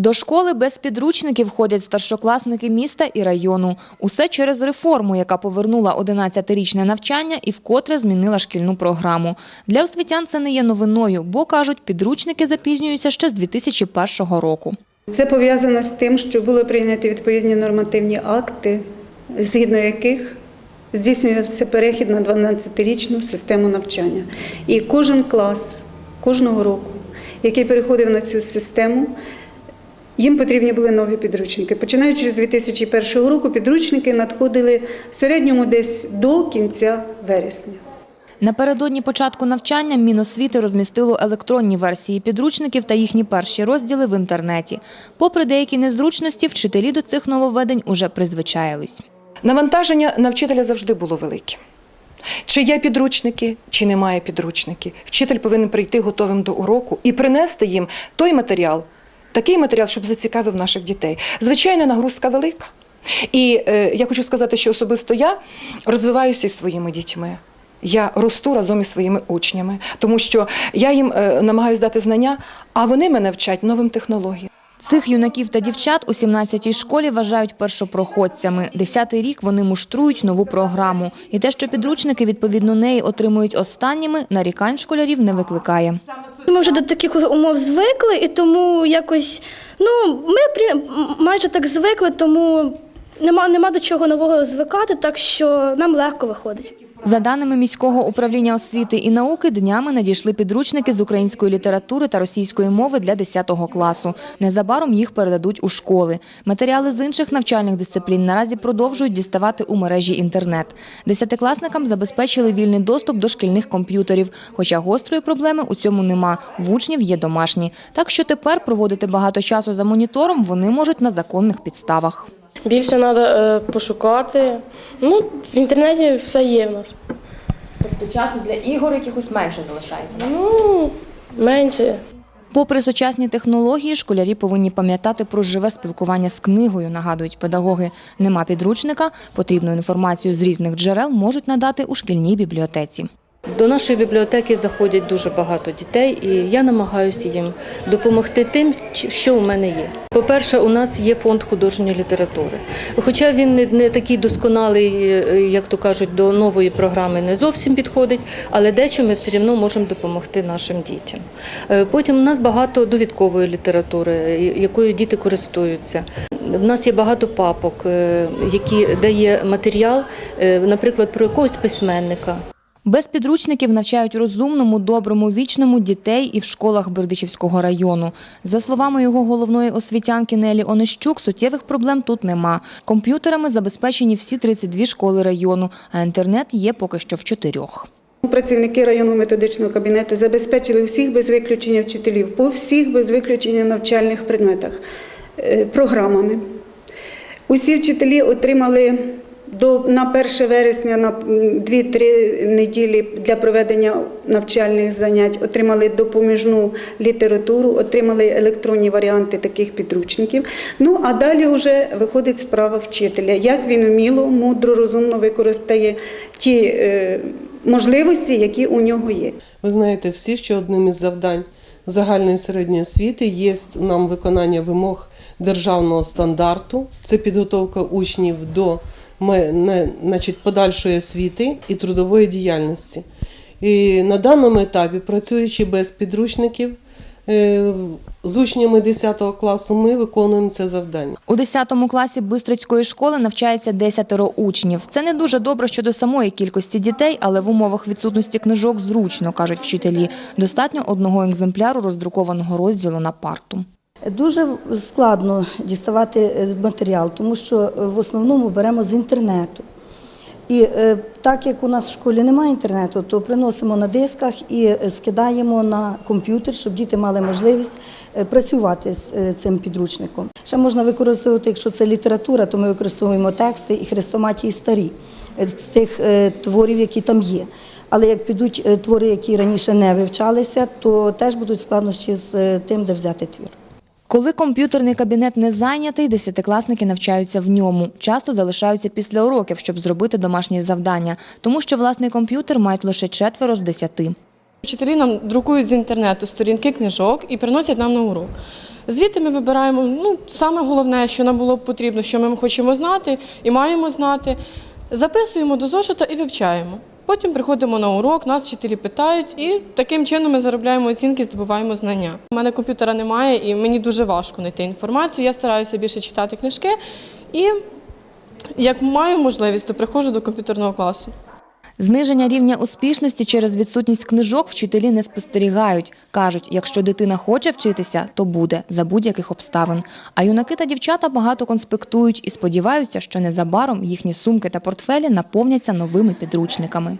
До школи без підручників ходять старшокласники міста і району. Усе через реформу, яка повернула 11-річне навчання і вкотре змінила шкільну програму. Для освітян це не є новиною, бо, кажуть, підручники запізнюються ще з 2001 року. Це пов'язано з тим, що були прийняті відповідні нормативні акти, згідно яких здійснювався перехід на 12-річну систему навчання. І кожен клас кожного року, який переходив на цю систему, їм потрібні були нові підручники. Починаючи з 2001 року, підручники надходили в середньому десь до кінця вересня. Напередодні початку навчання Міносвіти розмістило електронні версії підручників та їхні перші розділи в інтернеті. Попри деякі незручності, вчителі до цих нововведень уже призвичаїлись. Навантаження на вчителя завжди було велике. Чи є підручники, чи немає підручників. Вчитель повинен прийти готовим до уроку і принести їм той матеріал, такий матеріал, щоб зацікавив наших дітей. Звичайно, нагрузка велика. І е, я хочу сказати, що особисто я розвиваюся із своїми дітьми. Я росту разом із своїми учнями, тому що я їм е, намагаюся дати знання, а вони мене вчать новим технологіям. Цих юнаків та дівчат у 17-й школі вважають першопроходцями. Десятий рік вони муштрують нову програму. І те, що підручники відповідно неї отримують останніми, нарікань школярів не викликає. Ми вже до таких умов звикли, і тому якось ну ми майже так звикли, тому нема, нема до чого нового звикати, так що нам легко виходить. За даними міського управління освіти і науки, днями надійшли підручники з української літератури та російської мови для 10 класу. Незабаром їх передадуть у школи. Матеріали з інших навчальних дисциплін наразі продовжують діставати у мережі інтернет. Десятикласникам забезпечили вільний доступ до шкільних комп'ютерів, хоча гострої проблеми у цьому нема. В учнів є домашні. Так що тепер проводити багато часу за монітором вони можуть на законних підставах. Більше треба пошукати. Ну, в інтернеті все є в нас. Тобто часу для ігор якихось менше залишається. Ну, менше. Попри сучасні технології, школярі повинні пам'ятати про живе спілкування з книгою, нагадують педагоги. Нема підручника, потрібну інформацію з різних джерел можуть надати у шкільній бібліотеці. До нашої бібліотеки заходять дуже багато дітей, і я намагаюся їм допомогти тим, що у мене є. По-перше, у нас є фонд художньої літератури. Хоча він не, такий досконалий, е, як то кажуть, до нової програми не зовсім підходить, але дечо ми все одно можемо допомогти нашим дітям. Е, Потім у нас багато довідкової літератури, е, якою діти користуються. У нас є багато папок, е, які дає матеріал, е, наприклад, про якогось письменника. Без підручників навчають розумному, доброму, вічному дітей і в школах Бердичівського району. За словами його головної освітянки Нелі Онищук, суттєвих проблем тут нема. Комп'ютерами забезпечені всі 32 школи району, а інтернет є поки що в чотирьох. Працівники районного методичного кабінету забезпечили всіх без виключення вчителів по всіх без виключення навчальних предметах е, програмами. Усі вчителі отримали до на 1 вересня на 2-3 неділі для проведення навчальних занять, отримали допоміжну літературу, отримали електронні варіанти таких підручників. Ну а далі вже виходить справа вчителя, як він вміло, мудро, розумно використає ті е, можливості, які у нього є. Ви знаєте всі, що одним із завдань загальної середньої освіти є нам виконання вимог державного стандарту. Це підготовка учнів до значить, подальшої освіти і трудової діяльності. І на даному етапі, працюючи без підручників, е, з учнями 10 класу ми виконуємо це завдання. У 10 класі Бистрицької школи навчається 10 учнів. Це не дуже добре щодо самої кількості дітей, але в умовах відсутності книжок зручно, кажуть вчителі. Достатньо одного екземпляру роздрукованого розділу на парту. Дуже складно діставати е, матеріал, тому що е, в основному беремо з інтернету. І е, так як у нас в школі немає інтернету, то приносимо на дисках і скидаємо на комп'ютер, щоб діти мали можливість працювати з цим підручником. Ще можна використовувати, якщо це література, то ми використовуємо тексти і хрестоматії старі з тих творів, які там є. Але як підуть твори, які раніше не вивчалися, то теж будуть складнощі з тим, де взяти твір. Коли комп'ютерний кабінет не зайнятий, десятикласники навчаються в ньому. Часто залишаються після уроків, щоб зробити домашні завдання, тому що власний комп'ютер мають лише четверо з десяти. Вчителі нам друкують з інтернету сторінки книжок і приносять нам на урок. Звідти ми вибираємо ну, саме головне, що нам було б потрібно, що ми хочемо знати і маємо знати. Записуємо до зошита і вивчаємо. Потім приходимо на урок, нас вчителі питають, і таким чином ми заробляємо оцінки, здобуваємо знання. У мене комп'ютера немає, і мені дуже важко знайти інформацію. Я стараюся більше читати книжки і як маю можливість, то приходжу до комп'ютерного класу. Зниження рівня успішності через відсутність книжок вчителі не спостерігають. Кажуть, якщо дитина хоче вчитися, то буде за будь-яких обставин. А юнаки та дівчата багато конспектують і сподіваються, що незабаром їхні сумки та портфелі наповняться новими підручниками.